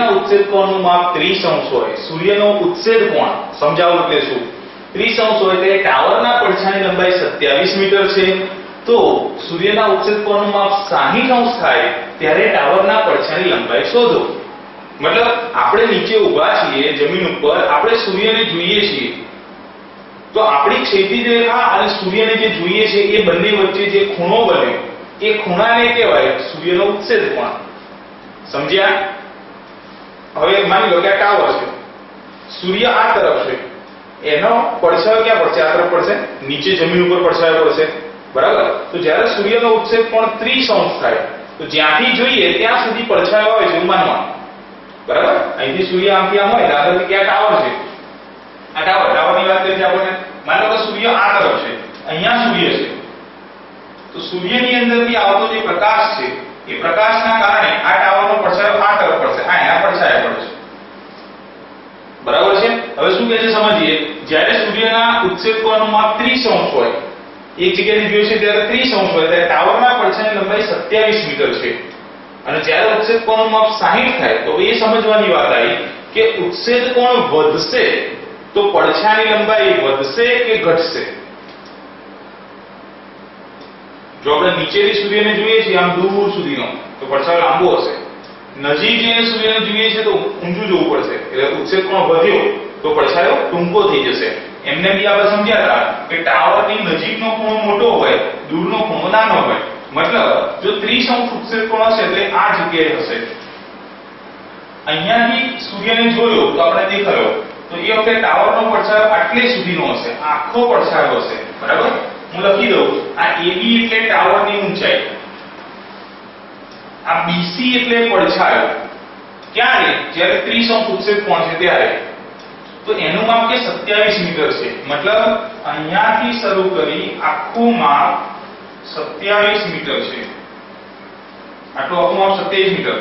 સૂર્યના ઉત્સેદ કોણનું માપ 30 અંશ હોય. સૂર્યનો ઉત્સેદ કોણ? સમજાવું એટલે શું? 30 અંશ હોય એટલે ટાવરના પડછાયાની લંબાઈ 27 મીટર છે. તો સૂર્યના ઉત્સેદ કોણનું માપ 60 અંશ થાય ત્યારે ટાવરના પડછાયાની લંબાઈ શોધો. મતલબ આપણે નીચે ઊભા છીએ, જમીન ઉપર, આપણે સૂર્યને જોઈએ છીએ. તો આપણી ક્ષિતિજ રેખા અને સૂર્યને જે જોઈએ છે એ બંને વચ્ચે જે ખૂણો બન્યો એ ખૂણાને કહેવાય સૂર્યનો ઉત્સેદ કોણ? સમજ્યા? હવે માની લો કે આ ટાવર છે. સૂર્ય આ તરફ છે. એનો પડછાયો ક્યાં પડશે? આ તરફ પડશે. નીચે જમીન ઉપર પડછાયો પડશે. બરાબર? તો જ્યારે સૂર્યનો ઉચ્છેદ પણ 30 અંશ થાય, તો જ્યાંથી જોઈએ ત્યાં સુધી પડછાયો આવે છે એવું બરાબર? અહીંથી સૂર્ય આમથી આમ હોય દાખલા તરીકે આ ટાવર છે? આ ટાવર, ટાવરની વાત કરીએ આપણે માની કે સૂર્ય આ તરફ છે, અહીંયા સૂર્ય છે. તો સૂર્યની અંદરથી આવતો જે પ્રકાશ છે, એ પ્રકાશના કારણે આ ટાવરનો પડછાયો આ તરફ પડશે આ એના પડછાયા પડશે બરાબર છે હવે શું કહે છે સમજીએ? જ્યારે સૂર્યના ઉચ્છેદ માપ 30 અંશ હોય, એક જગ્યાએ જોયું છે ત્યારે 30 અંશ હોય, ત્યારે ટાવરના પડછાયાની લંબાઈ 27 મીટર છે. અને જ્યારે ઉચ્છેદ કોણનું માપ 60 થાય, તો એ સમજવાની વાત આવી કે કોણ વધશે? તો પડછાની લંબાઈ વધશે કે ઘટશે? જો આપણે નીચેથી સૂર્યને જોઈએ છીએ, આમ દૂર સુધીનો, તો પડછાયો લાંબો હશે. નજીક જઈને સૂર્યને જોઈએ છે તો ઊંચું જોવું પડશે. એટલે ઉચ્છેદ કોણ વધ્યો? તો પડછાયો ટૂંકો થઈ જશે. એમને બી આપણે સમજ્યા હતા કે ટાવરની નજીકનો ખૂણો મોટો હોય, દૂરનો ખૂણો નાનો હોય. મતલબ, જો 30 અંશ ઉચ્છેદ કોણ હશે એટલે આ જગ્યાએ હશે. અહીંયાથી સૂર્યને જોયો તો આપણે દેખાયો. તો એ વખતે ટાવરનો પડછાયો આટલે સુધીનો હશે. આખો પડછાયો હશે. બરાબર? હું લખી દઉં. આ AB એટલે ટાવરની ઊંચાઈ. આ BC એટલે પડછાયો. ક્યારે? જ્યારે 30 અંશ ઉચ્છેદ છે ત્યારે. તો એનું માપ કે 27 મીટર છે. મતલબ અહીંયાથી શરૂ કરી આખું માપ 27 મીટર છે. આટલું આખું માપ 27 મીટર.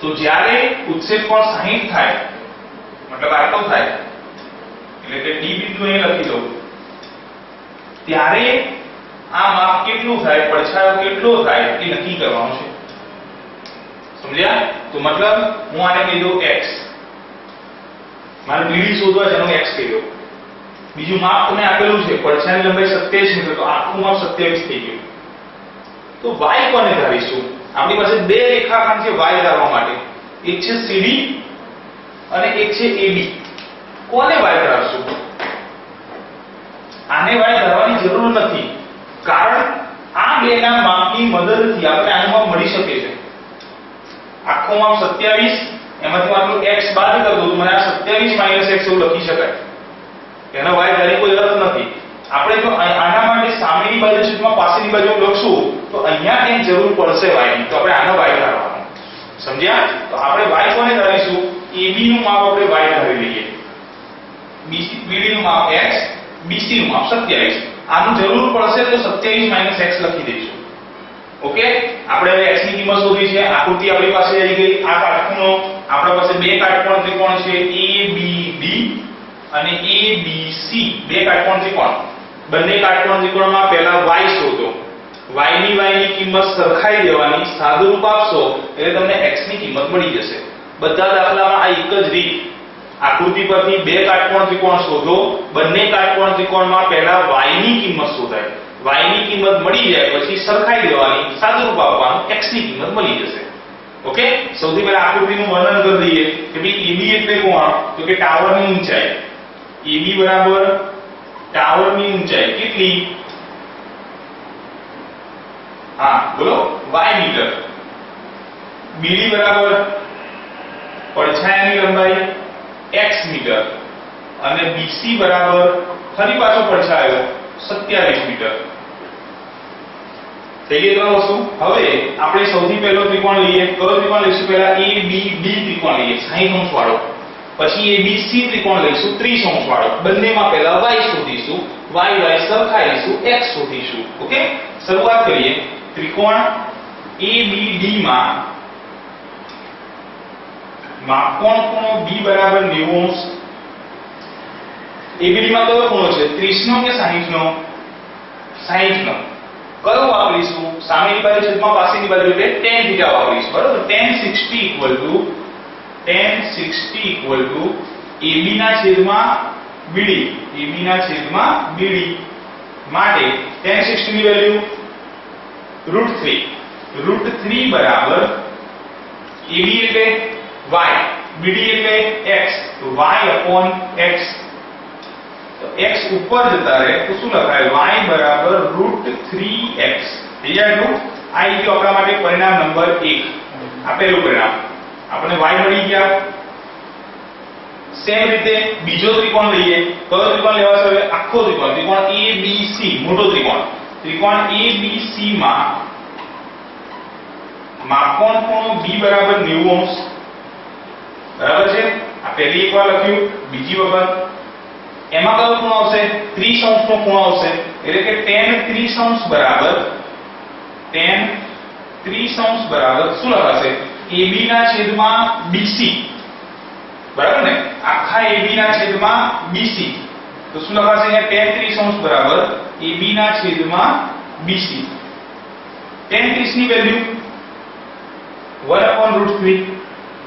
તો જ્યારે ઉચ્છેદ કોણ 60 થાય, મતલબ આટલો થાય, એટલે કે ડી બિંદુ અહીં લખી દઉં, ત્યારે આ માપ કેટલું થાય, પડછાયો કેટલો થાય એ નક્કી કરવાનું છે. સમજ્યા તો મતલબ હું આને કહી x. મારે બીડી શોધવા છે, એનો x કહી બીજું માપ તમને આપેલું છે પડછાયાની લંબાઈ 27 મીટર, તો આખું માપ 27 થઈ ગયું. તો y કોને ધારીશું? આપણી પાસે બે રેખાખંડ છે y ધારવા માટે. એક છે CD અને એક છે AB કોને y ધારશું? આને y ધારવાની જરૂર નથી. કારણ આ બેના માપની મદદથી આપણે આનું માપ મળી શકે છે. આખું માપ 27 એમાંથી આટલું x બાદ કરી દઉં તો મને આ 27 x એવું લખી શકાય. એનો y તારી કોઈ અર્થ નથી. આપણે જો આના માટે સામેની બાજુ છેદમાં પાછળની બાજુ લખશું, તો અહીંયા ક્યાંક જરૂર પડશે y ની. તો આપણે આનો y ધારવાનો. સમજ્યા? તો આપણે y કોને ધારીશું? AB નું માપ આપણે y ધારી લઈએ. BD નું માપ x, BC નું માપ 27 આનું જરૂર પડશે તો 27 x લખી દઈશું. ઓકે? આપણે હવે x ની કિંમત શોધવી છે. આકૃતિ આપણી પાસે આવી ગઈ. આ કાટખૂણો આપણા પાસે બે કાટકોણ ત્રિકોણ છે. ABD અને ABC બે કાટકોણ ત્રિકોણ. બંને કાટકોણ ત્રિકોણમાં પહેલા y શોધો. Y ની y ની કિંમત સરખાઈ દેવાની સાદુરૂપ આપશો એટલે તમને x ની કિંમત મળી જશે. બધા દાખલામાં આ એક જ રીત. આકૃતિ પરથી બે કાટકોણ ત્રિકોણ શોધો. બંને કાટકોણ ત્રિકોણમાં પહેલા y ની કિંમત શોધાય. Y ની કિંમત મળી જાય પછી સરખાઈ દેવાની સાદુરૂપ આપવાનું x ની કિંમત મળી જશે. ઓકે સૌથી પહેલા આકૃતિનું વર્ણન કરી દઈએ કે ભાઈ EB એટલે કોણ? તો કે ટાવરની ઊંચાઈ. EB બરાબર ટાવરની ઊંચાઈ કેટલી? હા, બોલો? Y metre. BD બરાબર પડછાયાની લંબાઈ x મીટર. અને BC બરાબર ફરી પાછો પડછાયો 27 મીટર. થઈ હવે આપણે સૌથી પહેલો ત્રિકોણ લઈએ. કયો ત્રિકોણ લઈશું પહેલા ABD ત્રિકોણ લઈએ. 60 અંશ વાળો. પછી ABC ત્રિકોણ લઈશું. 30 અંશ વાળો. બંનેમાં પહેલા y શોધીશું. y y શરૂઆત કરીએ. ત્રિકોણ ABD માં માપકોણ ખૂણો? B બરાબર 90 અંશ. માં કયો ખૂણો છે? 30 નો કે 60 નો 60 નો કયો વાપરીશું સામેની બાજુ છેદમાં પાછળની બાજુ એટલે tan થીટા વાપરીશું બરાબર? tan 60 equal to tan 60 equal to AB ના છેદમાં BD AB ના છેદમાં BD માટે tan 60 ની વેલ્યુ √3 √3 બરાબર AB એટલે y. BD એટલે x. તો y upon x તો x ઉપર જતા રહે, તો શું લખાય? y બરાબર √3x થઈ જાય એટલું આ ગયું આપણા માટે પરિણામ નંબર 1 આ પરિણામ. આપણે y મળી ગયા. સેમ રીતે બીજો ત્રિકોણ લઈએ. કયો ત્રિકોણ લેવા છે આખો ત્રિકોણ. ત્રિકોણ ABC મોટો ત્રિકોણ. ત્રિકોણ ABC માં માપકોણ ખૂણો B બરાબર 90 અંશ. બરાબર છે? આ પહેલી એકવાર લખ્યું. બીજી વખત એમાં કયો ખૂણો આવશે? 30 અંશનો ખૂણો આવશે. એટલે કે tan 30 અંશ બરાબર, tan 30 અંશ બરાબર શું લખાશે? AB ના છેદમાં BC બરાબર ને? આખા AB ના છેદમાં BC તો શું લખાશે અહીંયા? tan 30 અંશ બરાબર AB ના છેદમાં BC tan 30 ની value? 1 upon root 3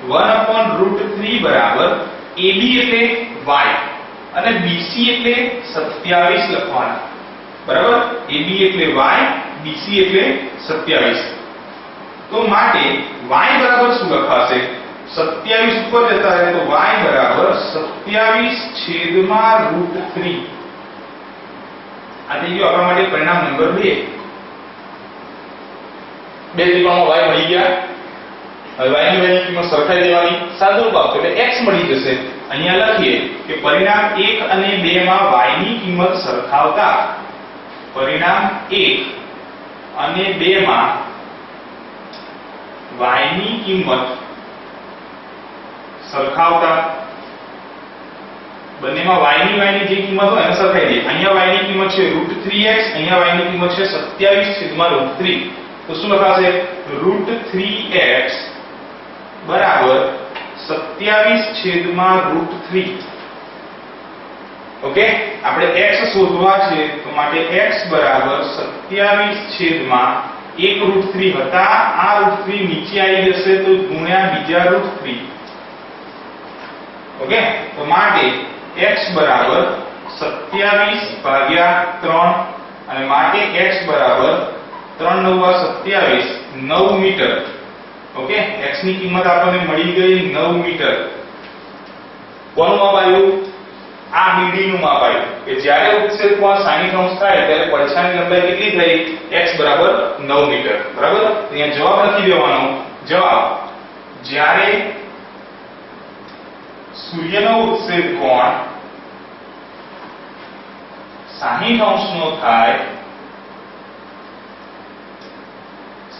1 upon root 3 બરાબર AB એટલે y. અને BC એટલે 27 લખવાના. બરાબર? AB એટલે y BC એટલે 27 તો માટે y બરાબર શું લખાશે? 27 ઉપર જતા રહે તો y બરાબર 27 છેદમાં રૂટ 3 આ થઈ ગયું આપણા માટે પરિણામ નંબર 2 બે ત્રિકોણમાં y મળી ગયા. હવે y ની વેલ્યુ કિંમત સરખાઈ દેવાની. સાદુરૂપ આપો એટલે x મળી જશે. અહીંયા લખીએ કે પરિણામ 1 અને 2 માં y ની કિંમત સરખાવતા પરિણામ 1 અને 2 માં y ની કિંમત સરખાવતા. બંનેમાં y ની y ની જે કિંમત હોય એને સરખાઈ દઈએ. અહીંયા y ની કિંમત છે √3x અહીંયા y ની કિંમત છે 27 છેદમાં √3 તો શું લખાશે? √3x બરાબર 27 છેદમાં √3 ઓકે? આપણે x શોધવા છે, તો માટે x બરાબર 27 છેદમાં એક √3 હતા. આ √3 નીચે આવી જશે તો ગુણ્યા બીજા રૂટ થ્રી. ઓકે? તો માટે x બરાબર 27 ભાગ્યા ત્રણ અને માટે x બરાબર ત્રણ નવ સત્યાવીસ, નવ મીટર. ઓકે? X ની કિંમત આપણને મળી ગઈ 9 મીટર. કોનું માપ આવ્યું આ BD નું માપ આવ્યું કે જ્યારે કોણ 60 અંશ થાય ત્યારે પડછાયાની લંબાઈ કેટલી થઈ? X 9 metre. બરાબર? અહીંયા જવાબ લખી દેવાનો. જવાબ. જ્યારે સૂર્યનો ઉત્સેદ કોણ 60 અંશનો થાય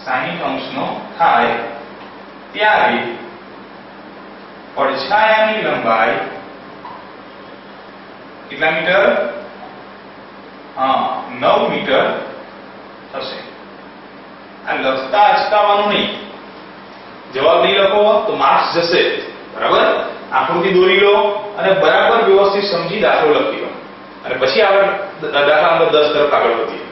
60 અંશનો થાય ત્યારે પડછાયાની લંબાઈ કેટલા મીટર? હા, નવ મીટર થશે. આ લખતા અચકાવાનું નહીં. જવાબ નહીં લખો, તો માર્ક્સ જશે. બરાબર? આકૃતિ દોરી લો અને બરાબર વ્યવસ્થિત સમજી દાખલો લખી લો. અને પછી આગળ દાખલા નંબર દસ તરફ આગળ વધીએ.